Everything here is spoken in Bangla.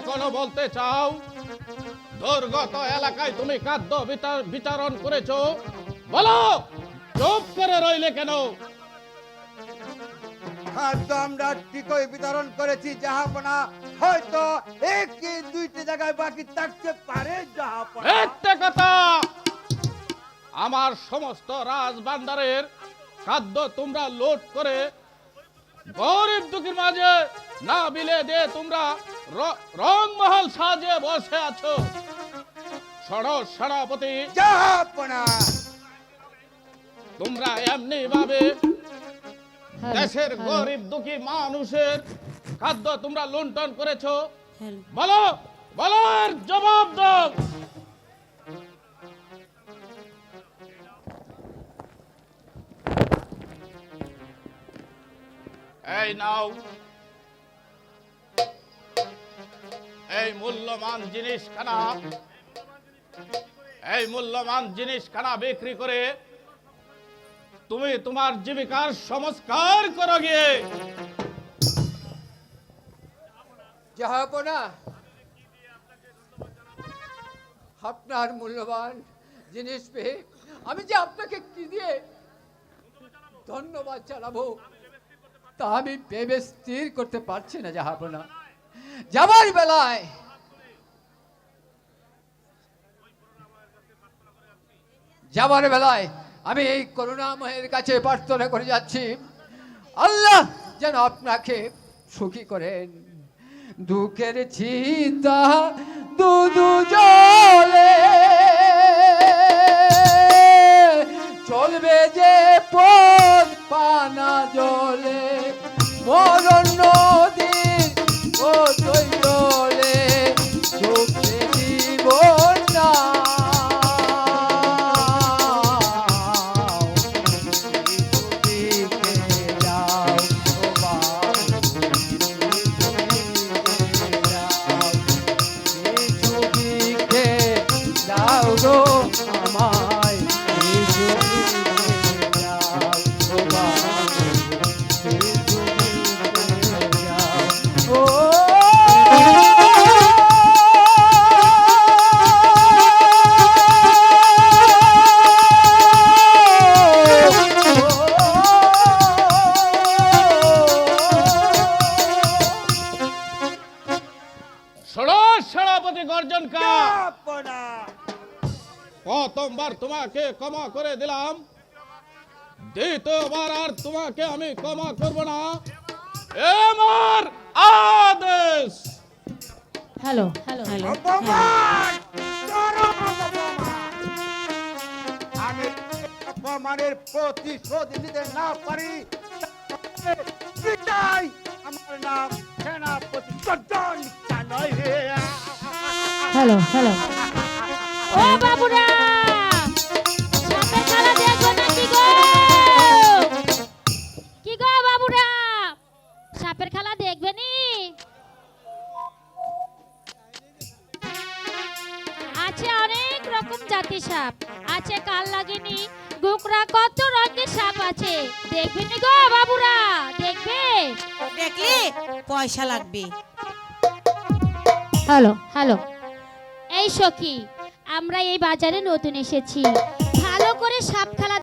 জানতে চাও? দুর্গত এলাকায় তুমি খাদ্য বিতর- বিতরণ করেছ? বলো! চুপ করে রইলে কেন? খাদ্য আমরা ঠিকই বিতরণ করেছি জাহাপনা। হয়তো দুইটি জায়গায় বাকি থাকতে পারে জাহাপনা। একটা কথা! আমার সমস্ত রাজভান্ডারের খাদ্য তোমরা লোড করে গরিব দুঃখীর মাঝে না বিলে দিয়ে তোমরা রংমহল সাজে বসে আছো। ষড় সেনাপতি তোমরা এমনি ভাবে দেশের গরিব দুঃখী মানুষের খাদ্য তোমরা লুণ্ঠন করেছ। বলো বলো এর জবাব দাও। এই নাও। এই মূল্যবান জিনিস খানা এই মূল্যবান জিনিস খানা বিক্রি করে তুমি তোমার জীবিকার সংস্কার করো গিয়ে। আপনার মূল্যবান জিনিস পেয়ে আমি যে আপনাকে কি দিয়ে ধন্যবাদ জানাব, তা আমি ভেবে স্থির করতে পারছি না জাহাপনা যাবার বেলায়। যাবার বেলায় আমি এই করুণাময়ের কাছে প্রার্থনা করে যাচ্ছি। আল্লাহ যেন আপনাকে সুখী করেন। দুঃখের চিন্তা দুদু জলে। চলবে যে পথ পানা জলে। মরণ কা প্রথমবার তোমাকে ক্ষমা করে দিলাম। দ্বিতীয়বার আর তোমাকে আমি ক্ষমা করব না। আমার আদেশ। হ্যালো। হ্যালো। আমি অপমানের প্রতিশোধ নিতে না পারি। আমার নাম সেনাপতি নয় হে হ্যালো হ্যালো। ও বাবুরা সাপের খেলা দেখো নাকি গো? কি গো বাবুরা? সাপের খেলা দেখবে নি? আছে অনেক রকম জাতি সাপ। আছে কাল লাগেনি গুকরা কত রঙের সাপ আছে। দেখবে নি গো বাবুরা? দেখবে? দেখলে? পয়সা লাগবে। Hello hello. এই সখী আমরা এই বাজারে নতুন এসেছি। ভালো করে সাপ খেলা